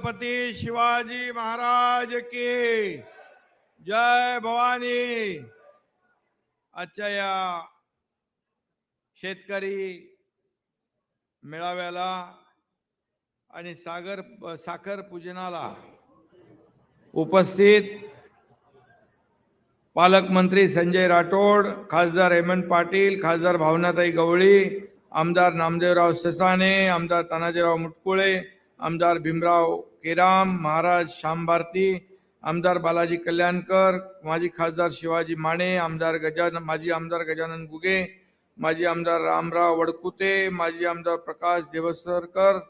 छत्रपती शिवाजी महाराज की जय भवानी. आजच्या या शेतकरी मेळाव्याला आणि सागर साखर पूजनाला उपस्थित पालकमंत्री संजय राठोड खासदार हेमंत पाटील खासदार भावनाताई गवळी आमदार नामदेवराव ससाने आमदार तानाजीराव मुटकुळे आमदार भीमराव केराम महाराज श्याम भारती आमदार बालाजी कल्याणकर माजी खासदार शिवाजी माने आमदार गजानन माजी आमदार गजानन गुगे माजी आमदार रामराव वडकुते माजी आमदार प्रकाश देवसरकर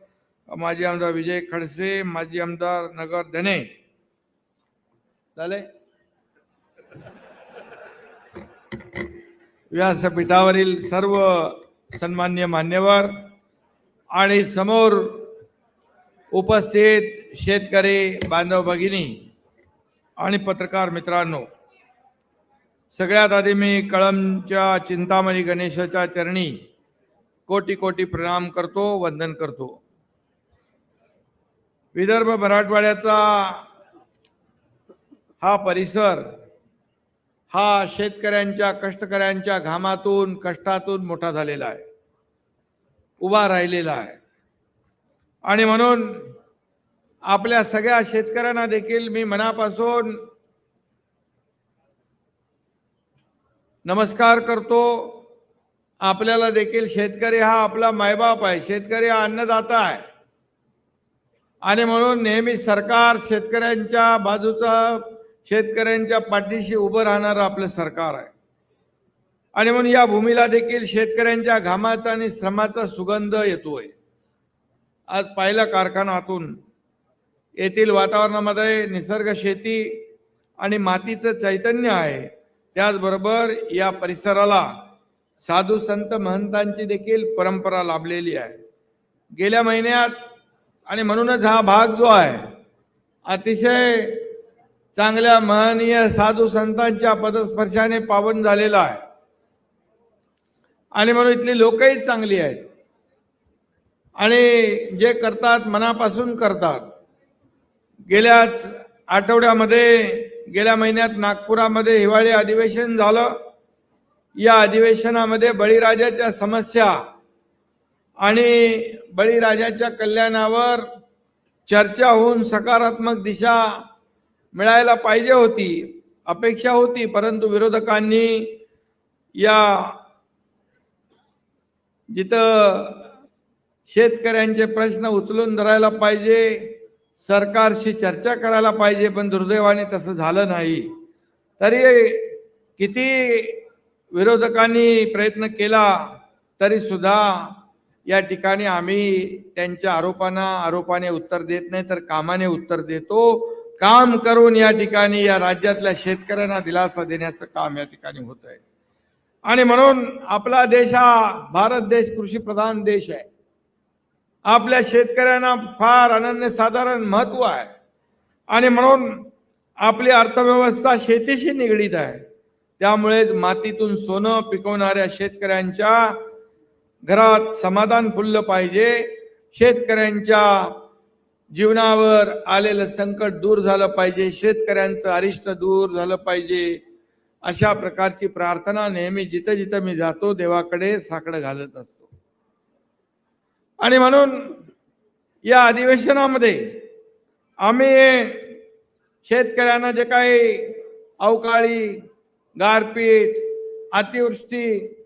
माजी आमदार विजय खडसे माजी आमदार नगर धने. झाले? व्यासपीठावरील सर्व सन्मान्य मान्यवर आणि समोर उपस्थित शेतकरी बांधव भगिनी आणि पत्रकार मित्रांनो सगळ्यात आधी मी कळमच्या चिंतामणी गणेशाच्या चरणी कोटी कोटी प्रणाम करतो वंदन करतो. विदर्भ मराठवाड्याचा हा परिसर हा शेतकऱ्यांच्या कष्टकऱ्यांच्या घामातून कष्टातून मोठा झालेला आहे. उभा राहिलेला आहे. आणि म्हणून आपल्या सगळ्या शेतकऱ्यांना देखील मी मनापासून नमस्कार करतो. आपल्याला देखील शेतकरी हा आपला मायबाप आहे शेतकरी हा अन्नदाता आहे. आणि म्हणून नेहमी सरकार शेतकऱ्यांच्या बाजूचा शेतकऱ्यांच्या पाठीशी उभं राहणारं आपलं सरकार आहे. आणि म्हणून या भूमीला देखील शेतकऱ्यांच्या घामाचा आणि श्रमाचा सुगंध येतोय. आज पाहिलं कारखानातून येथील वातावरणामध्ये निसर्ग शेती आणि मातीचं चैतन्य आहे. त्याचबरोबर या परिसराला साधू संत महंतांची देखील परंपरा लाभलेली आहे. गेल्या महिन्यात आणि म्हणूनच हा भाग जो आहे अतिशय चांगल्या महनीय साधू संतांच्या पदस्पर्शाने पावन झालेला आहे. आणि म्हणून इथली लोकही चांगली आहेत. आणि जे करतात मनापासून करतात. गेल्याच आठवड्यामध्ये गेल्या महिन्यात नागपुरामध्ये हिवाळी अधिवेशन झालं. या अधिवेशनामध्ये बळीराजाच्या समस्या आणि बळीराजाच्या कल्याणावर चर्चा होऊन सकारात्मक दिशा मिळायला पाहिजे होती अपेक्षा होती परंतु विरोधकांनी या जिथं शेतकऱ्यांचे प्रश्न उचलून धरायला पाहिजे सरकारशी चर्चा करायला पाहिजे पण दुर्दैवाने तसं झालं नाही. तरी किती विरोधकांनी प्रयत्न केला तरी सुद्धा या ठिकाणी आम्ही त्यांच्या आरोपांना आरोपाने उत्तर देत नाही तर कामाने उत्तर देतो. काम करून या ठिकाणी या राज्यातल्या शेतकऱ्यांना दिलासा देण्याचं काम या ठिकाणी होत आहे आणि म्हणून आपला देश हा भारत देश कृषी प्रधान देश आहे. आपल्या शेतकऱ्यांना फार अनन्यसाधारण महत्त्व आहे. आणि म्हणून आपली अर्थव्यवस्था शेतीशी निगडीत आहे. त्यामुळेच मातीतून सोनं पिकवणाऱ्या शेतकऱ्यांच्या घरात समाधान फुललं पाहिजे. शेतकऱ्यांच्या जीवनावर आलेलं संकट दूर झालं पाहिजे. शेतकऱ्यांचं अरिष्ट दूर झालं पाहिजे. अशा प्रकारची प्रार्थना नेहमी जिथं जिथं मी जातो देवाकडे साकडं घालत असतो. आणि म्हणून या अधिवेशनामध्ये आम्ही शेतकऱ्यांना जे काही अवकाळी गारपीट अतिवृष्टी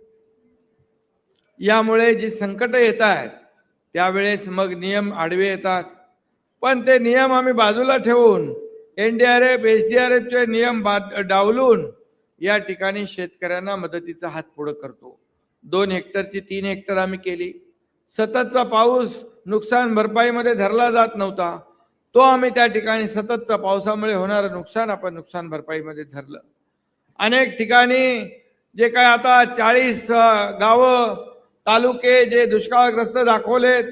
यामुळे जी संकट येत आहेत त्यावेळेस मग नियम आडवे येतात. पण ते नियम आम्ही बाजूला ठेवून एनडीआरएफ एस डी आर एफचे नियम बाद डावलून या ठिकाणी शेतकऱ्यांना मदतीचा हात पुढं करतो. दोन हेक्टरची तीन हेक्टर आम्ही केली. सततचा पाऊस नुकसान भरपाईमध्ये धरला जात नव्हता. तो आम्ही त्या ठिकाणी सततचा पावसामुळे होणारं नुकसान आपण नुकसान भरपाईमध्ये धरलं. अनेक ठिकाणी जे काय आता चाळीस गावं तालुके जे दुष्काळग्रस्त दाखवलेत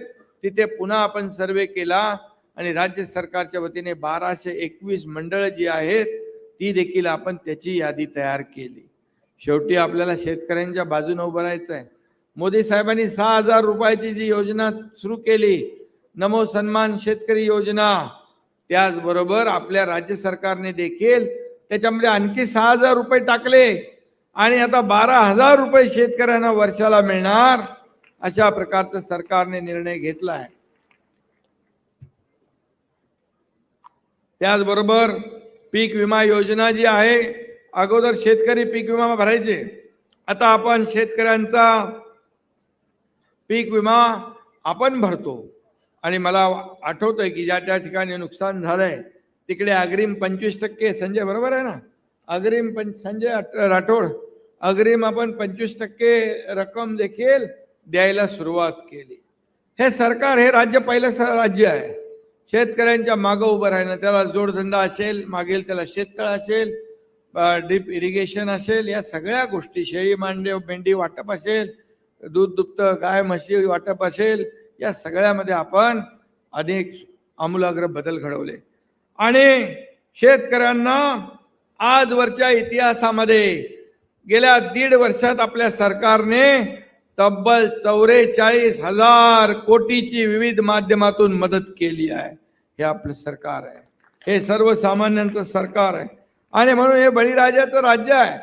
तिथे पुन्हा आपण सर्वे केला आणि राज्य सरकारच्या वतीने बाराशे एकवीस मंडळ जी आहेत ती देखील आपण त्याची यादी तयार केली. शेवटी आपल्याला शेतकऱ्यांच्या बाजूने उभं राहायचं आहे मोदी साहेबांनी सहा हजार रुपयाची जी योजना सुरू केली नमो सन्मान शेतकरी योजना त्याचबरोबर आपल्या राज्य सरकारने देखील त्याच्यामध्ये आणखी सहा हजार रुपये टाकले आणि आता बारा हजार रुपये शेतकऱ्यांना वर्षाला मिळणार अशा प्रकारचा सरकारने निर्णय घेतला आहे. त्याचबरोबर पीक विमा योजना जी आहे अगोदर शेतकरी पीक विमा भरायचे. आता आपण शेतकऱ्यांचा पीक विमा आपण भरतो. आणि मला आठवतंय की ज्या त्या ठिकाणी नुकसान झालंय तिकडे अग्रिम पंचवीस टक्के संजय बरोबर आहे ना? अग्रिम पं संजय राठोड अग्रिम आपण पंचवीस टक्के रक्कम देखील द्यायला सुरुवात केली. हे सरकार हे राज्य पहिलं राज्य आहे. शेतकऱ्यांच्या मागं उभं राहिलं. त्याला जोडधंदा असेल मागेल त्याला शेततळ असेल डीप इरिगेशन असेल या सगळ्या गोष्टी शेळी मांडे मेंढी वाटप असेल दूध दुभतं गाय म्हशी वाटप असेल या सगळ्यामध्ये आपण अनेक आमूलाग्र बदल घडवले. आणि शेतकऱ्यांना आजवरच्या इतिहासामध्ये गेल्या दीड वर्षात आपल्या सरकारने तब्बल चौवेचाळीस हजार कोटीची विविध माध्यमातून मदत केली आहे. हे आपलं सरकार आहे. हे सर्वसामान्यांचं सरकार आहे. आणि म्हणून हे बळीराजाचं राज्य आहे.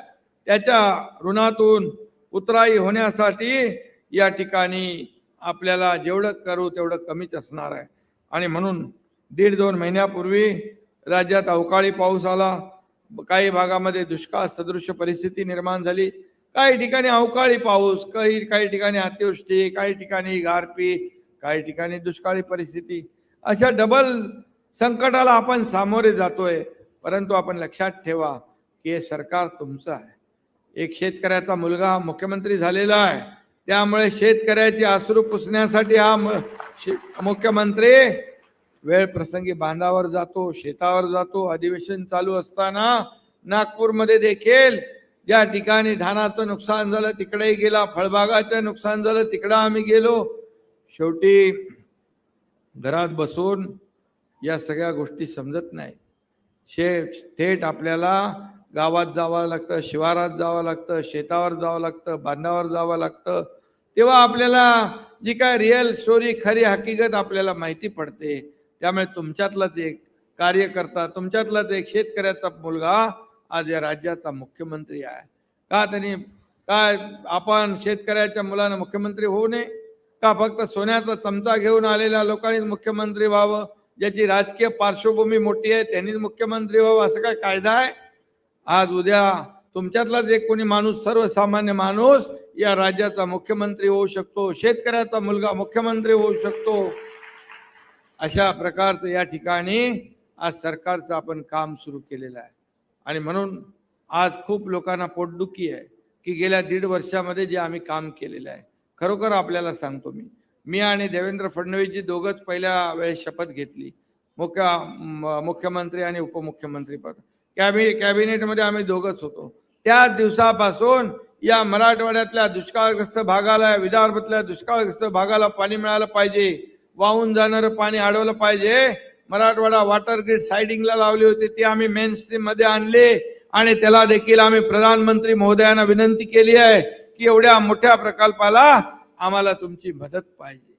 त्याच्या ऋणातून उतराई होण्यासाठी या ठिकाणी आपल्याला जेवढं करू तेवढं कमीच असणार आहे. आणि म्हणून दीड दोन महिन्यापूर्वी राज्यात अवकाळी पाऊस आला. काही भागामध्ये दुष्काळ सदृश परिस्थिती निर्माण झाली. काही ठिकाणी अवकाळी पाऊस काही काही ठिकाणी अतिवृष्टी काही ठिकाणी गारपी काही ठिकाणी दुष्काळी परिस्थिती. अशा डबल संकटाला आपण सामोरे जातोय. परंतु आपण लक्षात ठेवा की हे सरकार तुमचं आहे. एक शेतकऱ्याचा मुलगा हा मुख्यमंत्री झालेला आहे. त्यामुळे शेतकऱ्याची आसरू पुसण्यासाठी हा म- शे- मुख्यमंत्री वेळ प्रसंगी बांधावर जातो शेतावर जातो. अधिवेशन चालू असताना नागपूरमध्ये देखील ज्या ठिकाणी धानाचं नुकसान झालं तिकडेही गेला. फळबागाचं नुकसान झालं तिकडं आम्ही गेलो. शेवटी घरात बसून या सगळ्या गोष्टी समजत नाही शे थेट आपल्याला गावात जावं लागतं शिवारात जावं लागतं शेतावर जावं लागतं बांधावर जावं लागतं. तेव्हा आपल्याला जी काय रिअल स्टोरी खरी हकीकत आपल्याला माहिती पडते. त्यामुळे तुमच्यातलाच एक कार्यकर्ता तुमच्यातलाच एक शेतकऱ्याचा मुलगा आज या राज्याचा मुख्यमंत्री आहे. का त्यांनी काय आपण शेतकऱ्याच्या मुलानं मुख्यमंत्री होऊ नये? का फक्त सोन्याचा चमचा घेऊन आलेल्या लोकांनीच मुख्यमंत्री व्हावं? ज्याची राजकीय पार्श्वभूमी मोठी आहे त्यांनीच मुख्यमंत्री व्हावं? असं काय कायदा आहे? आज उद्या तुमच्यातलाच एक कोणी माणूस सर्वसामान्य माणूस या राज्याचा मुख्यमंत्री होऊ शकतो शेतकऱ्याचा मुलगा मुख्यमंत्री होऊ शकतो. अशा प्रकारचं या ठिकाणी आज सरकारचं आपण काम सुरू केलेलं आहे. आणि म्हणून आज खूप लोकांना पोटदुखी आहे की गेल्या दीड वर्षामध्ये जे आम्ही काम केलेलं आहे. खरोखर आपल्याला सांगतो मी. मी आणि देवेंद्र फडणवीसजी दोघंच पहिल्या वेळेस शपथ घेतली. मुख्य मुख्यमंत्री आणि उपमुख्यमंत्री पद. कॅबि कॅबिनेटमध्ये आम्ही दोघंच होतो. त्या दिवसापासून या मराठवाड्यातल्या दुष्काळग्रस्त भागाला विदर्भातल्या दुष्काळग्रस्त भागाला पाणी मिळालं पाहिजे. वाहून जाणारं पाणी अडवलं पाहिजे. मराठवाडा वॉटर ग्रीड सायडिंगला लावली होती. ती आम्ही मेन स्ट्रीममध्ये आणले. आणि त्याला देखील आम्ही प्रधानमंत्री महोदयांना विनंती केली आहे की एवढ्या मोठ्या प्रकल्पाला आम्हाला तुमची मदत पाहिजे.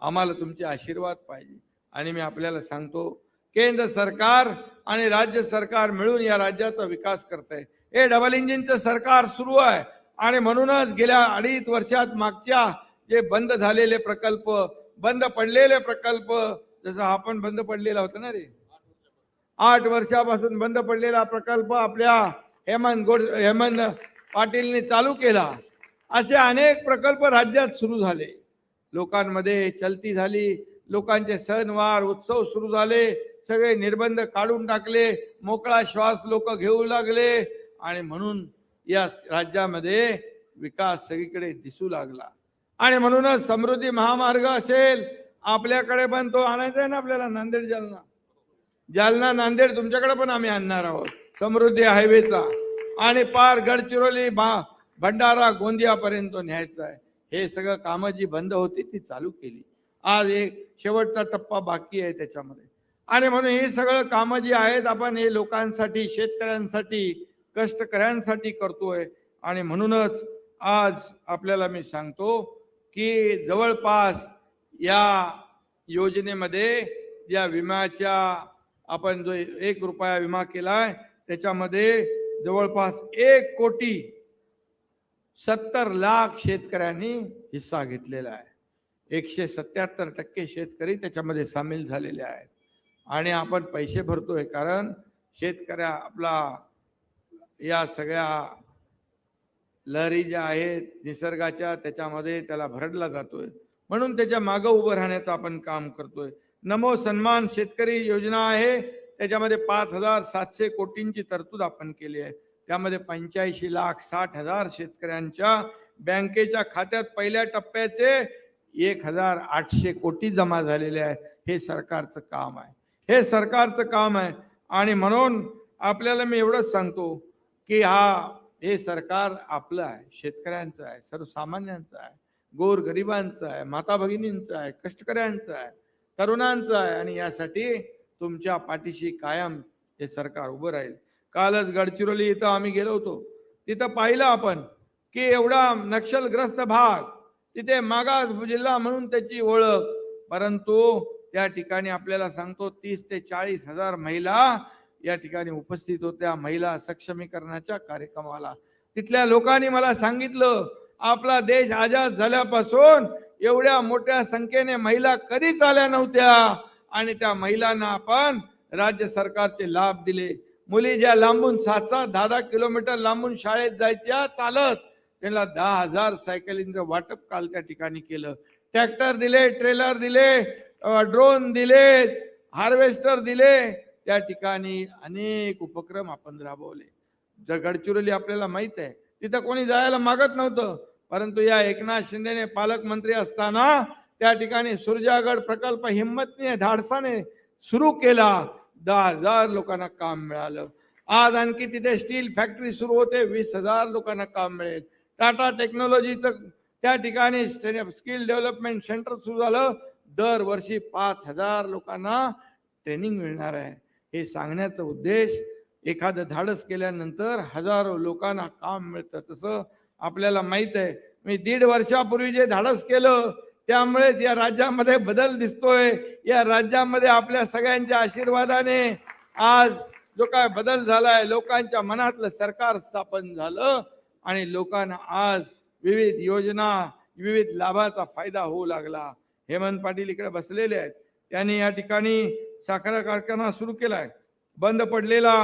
आम्हाला तुमचे आशीर्वाद पाहिजे. आणि मी आपल्याला सांगतो केंद्र सरकार आणि राज्य सरकार मिळून या राज्याचा विकास करत आहे हे डबल इंजिनचं सरकार सुरू आहे. आणि म्हणूनच गेल्या अडीच वर्षात मागच्या जे बंद झालेले प्रकल्प बंद पडलेले प्रकल्प जसं आपण बंद पडलेला होता ना रे? आठ वर्षापासून बंद पडलेला प्रकल्प आपल्या हेमंत गोड हेमंत पाटीलने चालू केला. असे अनेक प्रकल्प राज्यात सुरू झाले. लोकांमध्ये चलती झाली. लोकांचे सणवार उत्सव सुरू झाले. सगळे निर्बंध काढून टाकले मोकळा श्वास लोक घेऊ लागले आणि म्हणून या राज्यामध्ये विकास सगळीकडे दिसू लागला. आणि म्हणूनच समृद्धी महामार्ग असेल आपल्याकडे पण तो आणायचा आहे ना आपल्याला नांदेड जालना. जालना नांदेड तुमच्याकडे पण आम्ही आणणार आहोत समृद्धी हायवेचा. आणि पार गडचिरोली बा भंडारा गोंदियापर्यंत न्यायचा आहे. हे सगळं कामं जी बंद होती ती चालू केली. आज एक शेवटचा टप्पा बाकी आहे त्याच्यामध्ये. आणि म्हणून हे सगळं कामं जी आहेत आपण हे लोकांसाठी शेतकऱ्यांसाठी कष्टकऱ्यांसाठी करतोय. आणि म्हणूनच आज आपल्याला मी सांगतो की जवळपास या योजनेमध्ये या विम्याच्या आपण जो एक रुपया विमा केलाय त्याच्यामध्ये जवळपास एक कोटी सत्तर लाख शेतकऱ्यांनी हिस्सा घेतलेला आहे. एकशे सत्याहत्तर टक्के शेतकरी त्याच्यामध्ये सामील झालेले आहेत. आणि आपण पैसे भरतोय. कारण शेतकऱ्या आपला या सगळ्या लहरी ज्या आहेत निसर्गाच्या त्याच्यामध्ये त्याला भरडला जातोय. म्हणून त्याच्या मागं उभं राहण्याचं आपण काम करतोय. नमो सन्मान शेतकरी योजना आहे. त्याच्यामध्ये पाच हजार सातशे कोटींची तरतूद आपण केली आहे. त्यामध्ये पंच्याऐंशी लाख साठ हजार शेतकऱ्यांच्या बँकेच्या खात्यात पहिल्या टप्प्याचे एक हजार आठशे कोटी जमा झालेले आहे. हे सरकारचं काम आहे. हे सरकारचं काम आहे. आणि म्हणून आपल्याला मी एवढंच सांगतो की हा हे सरकार आपलं आहे शेतकऱ्यांचं आहे सर्वसामान्यांचं आहे गोरगरिबांचं आहे माता भगिनींचं आहे कष्टकऱ्यांचं आहे तरुणांचं आहे. आणि यासाठी तुमच्या पाठीशी कायम हे सरकार उभं राहील. कालच गडचिरोली इथं आम्ही गेलो होतो. तिथं पाहिलं आपण की एवढा नक्षलग्रस्त भाग तिथे मागास जिल्हा म्हणून त्याची ओळख. परंतु त्या ठिकाणी आपल्याला सांगतो तीस ते चाळीस हजार महिला या ठिकाणी उपस्थित होत्या. महिला सक्षमीकरणाच्या कार्यक्रमाला. तिथल्या लोकांनी मला सांगितलं आपला देश आजाद झाल्यापासून एवढ्या मोठ्या संख्येने महिला कधीच आल्या नव्हत्या. आणि त्या महिलांना आपण राज्य सरकारचे लाभ दिले. मुली ज्या लांबून सात सात दहा दहा किलोमीटर लांबून शाळेत जायच्या चालत त्यांना दहा हजार सायकलिंगचं वाटप काल त्या ठिकाणी केलं. ट्रॅक्टर दिले ट्रेलर दिले ड्रोन दिले हार्वेस्टर दिले त्या ठिकाणी अनेक उपक्रम आपण राबवले. जर गडचिरोली आपल्याला माहीत आहे तिथं कोणी जायला मागत नव्हतं परंतु या एकनाथ शिंदेने पालकमंत्री असताना त्या ठिकाणी सुरजागड प्रकल्प हिंमतने धाडसाने सुरू केला. दहा हजार लोकांना काम मिळालं. आज आणखी तिथे स्टील फॅक्टरी सुरू होते वीस हजार लोकांना काम मिळेल. टाटा टेक्नॉलॉजीचं त्या ठिकाणी स्किल डेव्हलपमेंट सेंटर सुरू झालं. दरवर्षी पाच हजार लोकांना ट्रेनिंग मिळणार आहे. हे सांगण्याचा उद्देश एखादं धाडस केल्यानंतर हजारो लोकांना काम मिळतं. तसं आपल्याला माहीत आहे मी दीड वर्षापूर्वी जे धाडस केलं त्यामुळेच या राज्यामध्ये बदल दिसतोय. या राज्यामध्ये आपल्या सगळ्यांच्या आशीर्वादाने आज जो काय बदल झालाय लोकांच्या मनातलं सरकार स्थापन झालं आणि लोकांना आज विविध योजना विविध लाभाचा फायदा होऊ लागला. हेमंत पाटील इकडे बसलेले आहेत. त्यांनी या ठिकाणी साखर कारखाना सुरू केला आहे बंद पडलेला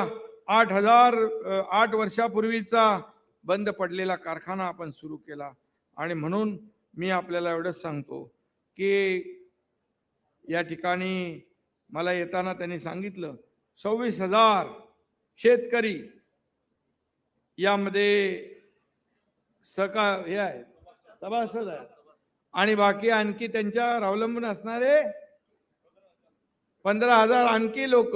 आठ हजार आठ वर्षापूर्वीचा बंद पडलेला कारखाना आपण सुरू केला. आणि म्हणून मी आपल्याला एवढंच सांगतो की या ठिकाणी मला येताना त्यांनी सांगितलं सव्वीस हजार शेतकरी यामध्ये सका हे आहे सभासद आहे आणि बाकी आणखी त्यांच्यावर अवलंबून असणारे पंधरा हजार आणखी लोक.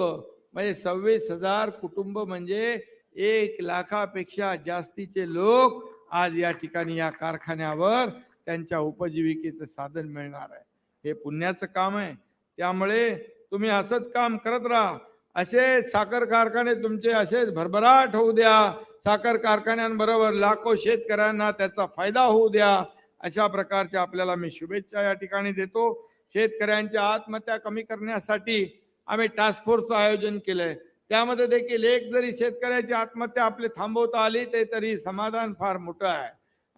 म्हणजे सव्वीस हजार कुटुंब म्हणजे एक लाखापेक्षा जास्तीचे लोक आज या ठिकाणी या कारखान्यावर त्यांच्या उपजीविकेचं साधन मिळणार आहे. हे पुण्याचं काम आहे. त्यामुळे तुम्ही असंच काम करत राहा. असे साखर कारखाने तुमचे असेच भरभराट होऊ द्या. साखर कारखान्यांबरोबर लाखो शेतकऱ्यांना त्याचा फायदा होऊ द्या. अशा प्रकारच्या आपल्याला मी शुभेच्छा या ठिकाणी देतो. शेतकऱ्यांच्या आत्महत्या कमी करण्यासाठी आम्ही टास्क फोर्सचं आयोजन केलंय. त्यामध्ये देखील एक जरी शेतकऱ्याची आत्महत्या आपली थांबवता आली ते तरी समाधान फार मोठं आहे.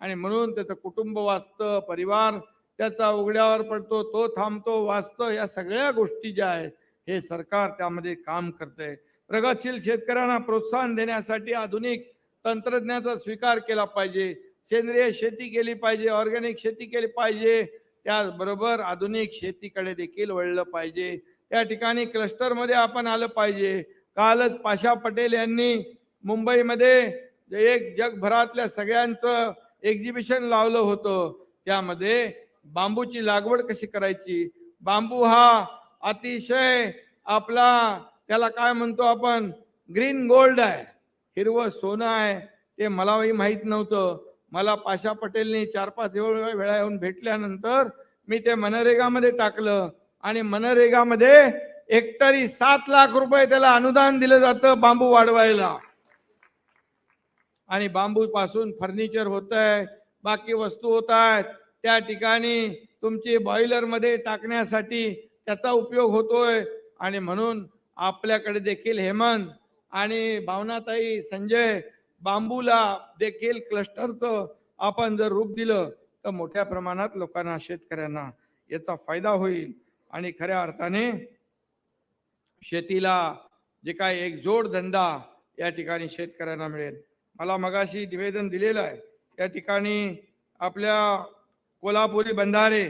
आणि म्हणून त्याचं कुटुंब वाचतं परिवार त्याचा उघड्यावर पडतो तो थांबतो वाचतो या सगळ्या गोष्टी ज्या आहेत हे सरकार त्यामध्ये काम करतंय. प्रगतशील शेतकऱ्यांना प्रोत्साहन देण्यासाठी आधुनिक तंत्रज्ञानाचा स्वीकार केला पाहिजे. सेंद्रिय शेती केली पाहिजे ऑर्गॅनिक शेती केली पाहिजे त्याचबरोबर आधुनिक शेतीकडे देखील वळलं पाहिजे. त्या ठिकाणी क्लस्टरमध्ये आपण आलं पाहिजे. कालच पाशा पटेल यांनी मुंबईमध्ये एक जगभरातल्या सगळ्यांचं एक्झिबिशन लावलं होतं. त्यामध्ये बांबूची लागवड कशी करायची? बांबू हा अतिशय आपला त्याला काय म्हणतो आपण ग्रीन गोल्ड आहे. हिरवं सोनं आहे. ते मलाही माहीत नव्हतं. मला पाशा पटेलनी चार पाच वेळा येऊन भेटल्यानंतर मी ते मनरेगामध्ये टाकलं. आणि मनरेगामध्ये एकतरी सात लाख रुपये त्याला अनुदान दिलं जातं बांबू वाढवायला. आणि बांबू पासून फर्निचर होत आहे बाकी वस्तू होत आहेत त्या ठिकाणी तुमची बॉयलरमध्ये टाकण्यासाठी त्याचा उपयोग होतोय. आणि म्हणून आपल्याकडे देखील हेमंत आणि भावनाताई संजय बांबूला देखील क्लस्टरचं आपण जर रूप दिलं तर मोठ्या प्रमाणात लोकांना शेतकऱ्यांना याचा फायदा होईल. आणि खऱ्या अर्थाने शेतीला जे काय एक जोडधंदा या ठिकाणी शेतकऱ्यांना मिळेल. मला मगाशी निवेदन दिलेलं आहे. त्या ठिकाणी आपल्या कोल्हापुरी बंधारे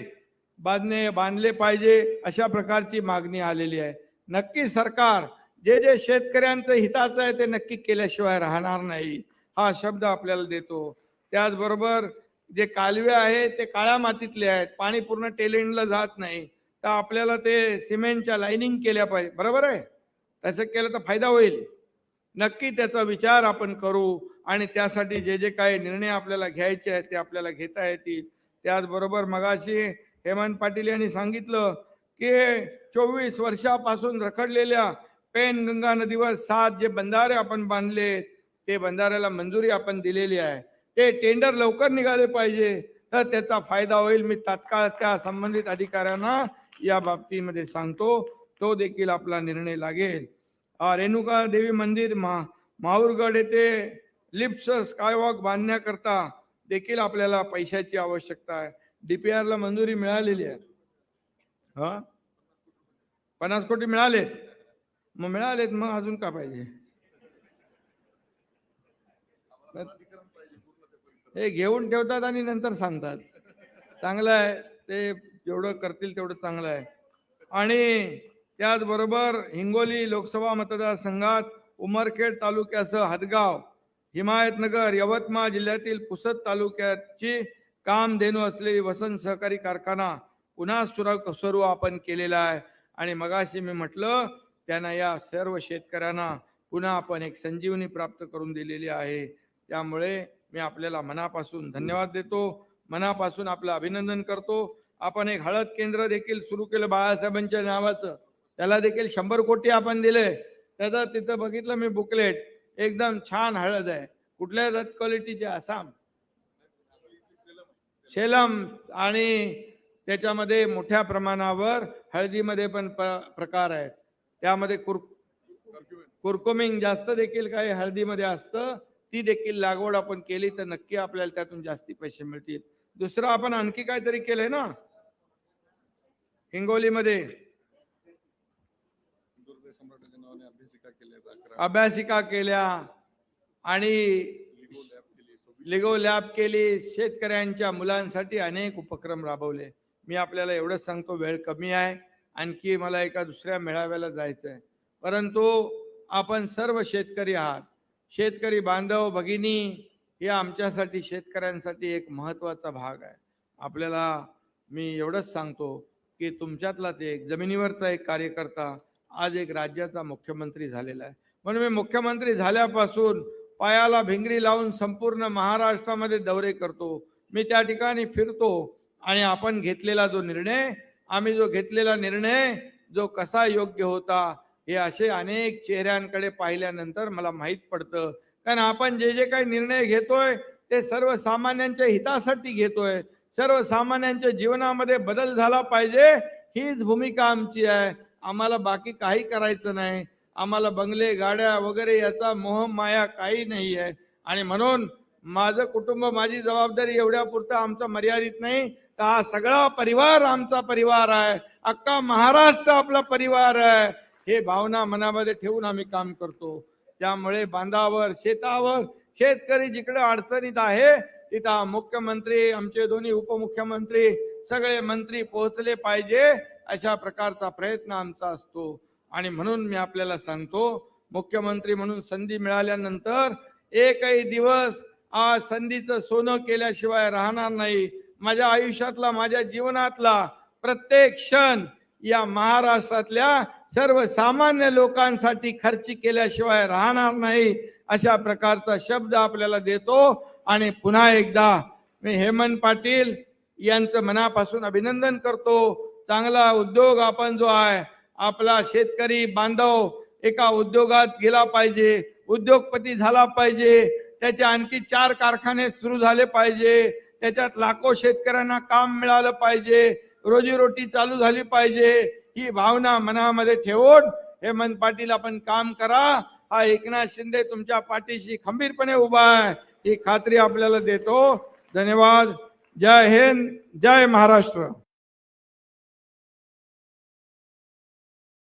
बांधणे बांधले पाहिजे अशा प्रकारची मागणी आलेली आहे. नक्की सरकार जे जे शेतकऱ्यांचं हिताचं आहे ते नक्की केल्याशिवाय राहणार नाही. हा शब्द आपल्याला देतो. त्याचबरोबर जे कालवे आहे ते काळ्या मातीतले आहेत. पाणी पूर्ण टेलेंडला जात नाही. तर आपल्याला ते सिमेंटच्या लाईनिंग केल्या पाहिजे. बरोबर आहे? तसं केलं तर फायदा होईल. नक्की त्याचा विचार आपण करू आणि त्यासाठी जे जे काही निर्णय आपल्याला घ्यायचे आहेत ते आपल्याला घेता येतील. त्याचबरोबर मगाशी हेमंत पाटील यांनी सांगितलं की चोवीस वर्षापासून रखडलेल्या पेनगंगा नदीवर सात जे बंधारे आपण बांधले ते बंधाऱ्याला मंजुरी आपण दिलेली आहे. ते टेंडर लवकर निघाले पाहिजे तर त्याचा फायदा होईल. मी तात्काळ त्या संबंधित अधिकाऱ्यांना या बाबतीमध्ये सांगतो. तो देखील आपला निर्णय लागेल. रेणुका देवी मंदिर मा माहूरगड येथे लिप्स स्कायवॉक बांधण्याकरता देखील आपल्याला पैशाची आवश्यकता आहे. DPR ला मंजुरी मिळालेली आहे. हा? पन्नास कोटी मिळालेत. मग मिळालेत मग अजून का पाहिजे? हे घेऊन ठेवतात आणि नंतर सांगतात. चांगलं आहे ते जेवढं करतील तेवढं चांगलं आहे. आणि त्याचबरोबर हिंगोली लोकसभा मतदारसंघात उमरखेड तालुक्यासह हदगाव हिमायतनगर यवतमाळ जिल्ह्यातील पुसद तालुक्याची काम देणू असलेली वसंत सहकारी कारखाना पुन्हा सुरू सुरू आपण केलेला आहे. आणि मगाशी मी म्हटलं त्यांना या सर्व शेतकऱ्यांना पुन्हा आपण एक संजीवनी प्राप्त करून दिलेली आहे. त्यामुळे मी आपल्याला मनापासून धन्यवाद देतो. मनापासून आपलं अभिनंदन करतो. आपण एक हळद केंद्र देखील सुरू केलं बाळासाहेबांच्या नावाचं. त्याला देखील शंभर कोटी आपण दिले. त्याचं तिथं बघितलं मी बुकलेट. एकदम छान हळद आहे. कुठल्या जात क्वालिटीचे? आसाम. शेलम आणि त्याच्यामध्ये मोठ्या प्रमाणावर हळदीमध्ये पण प्रकार आहेत. त्यामध्ये कुर कुरकुमिंग जास्त देखील काही हळदीमध्ये असतं ती देखील लागवड आपण केली तर नक्की आपल्याला त्यातून जास्ती पैसे मिळतील. दुसरं आपण आणखी काहीतरी केलंय ना? हिंगोलीमध्ये. अभ्यासिका केल्या आणि लिगो लॅब केली. शेतकऱ्यांच्या मुलांसाठी अनेक उपक्रम राबवले. मी आपल्याला एवढंच सांगतो वेळ कमी आहे. आणखी मला एका दुसऱ्या मेळाव्याला जायचं आहे परंतु आपण सर्व शेतकरी आहात. शेतकरी बांधव भगिनी हे आमच्यासाठी शेतकऱ्यांसाठी एक महत्त्वाचा भाग आहे. आपल्याला मी एवढंच सांगतो की तुमच्यातलाच एक जमिनीवरचा एक कार्यकर्ता आज एक राज्याचा मुख्यमंत्री झालेला आहे. म्हणून मी मुख्यमंत्री झाल्यापासून पायाला भिंगरी लावून संपूर्ण महाराष्ट्रामध्ये दौरे करतो. मी त्या ठिकाणी फिरतो आणि आपण घेतलेला जो निर्णय आम्ही जो घेतलेला निर्णय जो कसा योग्य होता हे असे अनेक चेहऱ्यांकडे पाहिल्यानंतर मला माहीत पडतं. कारण आपण जे जे काही निर्णय घेतोय ते सर्वसामान्यांच्या हितासाठी घेतोय. सर्वसामान्यांच्या जीवनामध्ये बदल झाला पाहिजे हीच भूमिका आमची आहे. आम्हाला बाकी काही करायचं नाही. आम्हाला बंगले गाड्या वगैरे याचा मोह माया काही नाही आहे आणि म्हणून माझं कुटुंब माझी जबाबदारी एवढ्या पुरतं आमचं मर्यादित नाही. हा सगळा परिवार आमचा परिवार आहे? अख्खा महाराष्ट्र आपला परिवार आहे. हे भावना मनामध्ये ठेवून आम्ही काम करतो. त्यामुळे बांधावर शेतावर शेतकरी जिकडे अडचणीत आहे तिथं मुख्यमंत्री आमचे दोन्ही उपमुख्यमंत्री सगळे मंत्री पोहोचले पाहिजे अशा प्रकारचा प्रयत्न आमचा असतो. आणि म्हणून मी आपल्याला सांगतो मुख्यमंत्री म्हणून संधी मिळाल्यानंतर एकही दिवस आज संधीचं सोनं केल्याशिवाय राहणार नाही. माझ्या आयुष्यातला माझ्या जीवनातला प्रत्येक क्षण या महाराष्ट्रातल्या सर्वसामान्य लोकांसाठी खर्ची केल्याशिवाय राहणार नाही अशा प्रकारचा शब्द आपल्याला देतो. आणि पुन्हा एकदा मी हेमंत पाटील यांचं मनापासून अभिनंदन करतो. चांगला उद्योग आपण जो आहे आपला शेतकरी बांधव एका उद्योगात गेला पाहिजे उद्योगपती झाला पाहिजे त्याचे आणखी चार कारखाने सुरू झाले पाहिजे. त्याच्यात लाखो शेतकऱ्यांना काम मिळालं पाहिजे रोजीरोटी चालू झाली पाहिजे. ही भावना मनामध्ये ठेवून हेमंत पाटील आपण काम करा. हा एकनाथ शिंदे तुमच्या पाठीशी खंबीरपणे उभा आहे. ही खात्री आपल्याला देतो. धन्यवाद. जय हिंद. जय महाराष्ट्र.